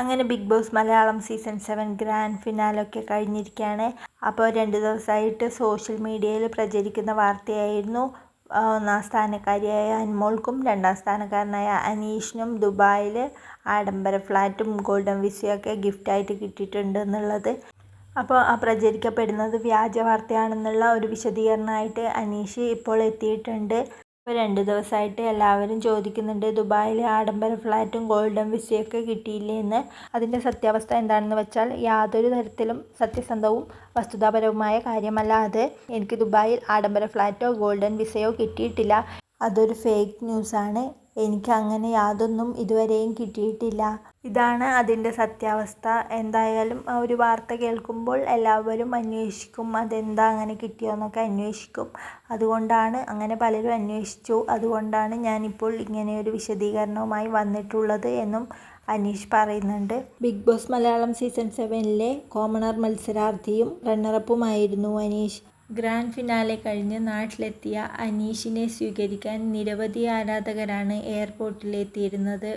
അങ്ങനെ Bigg Boss Malayalam season seven grand ഫിനാലൊക്കെ കഴിഞ്ഞിരിക്കുകയാണ്. അപ്പോൾ രണ്ട് ദിവസമായിട്ട് സോഷ്യൽ മീഡിയയിൽ പ്രചരിക്കുന്ന വാർത്തയായിരുന്നു. ഒന്നാം സ്ഥാനക്കാരിയായ അൻമോൾക്കും രണ്ടാം സ്ഥാനക്കാരനായ അനീഷിനും ദുബായിൽ ആഡംബര ഫ്ലാറ്റും ഗോൾഡൻ വിസയൊക്കെ ഗിഫ്റ്റായിട്ട് കിട്ടിയിട്ടുണ്ട് എന്നുള്ളത്. അപ്പോൾ ആ പ്രചരിക്കപ്പെടുന്നത് വ്യാജ വാർത്തയാണെന്നുള്ള ഒരു വിശദീകരണമായിട്ട് അനീഷ് ഇപ്പോൾ എത്തിയിട്ടുണ്ട്. ഇപ്പോൾ രണ്ട് ദിവസമായിട്ട് എല്ലാവരും ചോദിക്കുന്നുണ്ട് ദുബായിലെ ആഡംബര ഫ്ലാറ്റും ഗോൾഡൻ വിസയൊക്കെ കിട്ടിയില്ലേ എന്ന്. അതിന്റെ സത്യാവസ്ഥ എന്താണെന്ന് വെച്ചാൽ യാതൊരു തരത്തിലും സത്യസന്ധവും വസ്തുതാപരവുമായ കാര്യമല്ല അത്. എനിക്ക് ദുബായിൽ ആഡംബര ഫ്ലാറ്റോ ഗോൾഡൻ വിസയോ കിട്ടിയിട്ടില്ല. അതൊരു ഫേക്ക് ന്യൂസാണ്. എനിക്ക് അങ്ങനെ യാതൊന്നും ഇതുവരെയും കിട്ടിയിട്ടില്ല. ഇതാണ് അതിന്റെ സത്യാവസ്ഥ. എന്തായാലും ആ ഒരു വാർത്ത കേൾക്കുമ്പോൾ എല്ലാവരും അന്വേഷിക്കും. അതെന്താ അങ്ങനെ കിട്ടിയോന്നൊക്കെ അന്വേഷിക്കും. അതുകൊണ്ടാണ് അങ്ങനെ പലരും അന്വേഷിച്ചു. അതുകൊണ്ടാണ് ഞാനിപ്പോൾ ഇങ്ങനെ ഒരു വിശദീകരണവുമായി വന്നിട്ടുള്ളത് എന്നും അനീഷ് പറയുന്നുണ്ട്. ബിഗ് ബോസ് മലയാളം സീസൺ സെവനിലെ കോമണർ മത്സരാർത്ഥിയും റണ്ണറപ്പുമായിരുന്നു അനീഷ്. ഗ്രാൻഡ് ഫിനാലെ കഴിഞ്ഞ് നാട്ടിലെത്തിയ അനീഷിനെ സ്വീകരിക്കാൻ നിരവധി ആരാധകരാണ് എയർപോർട്ടിലെത്തിയിരുന്നത്.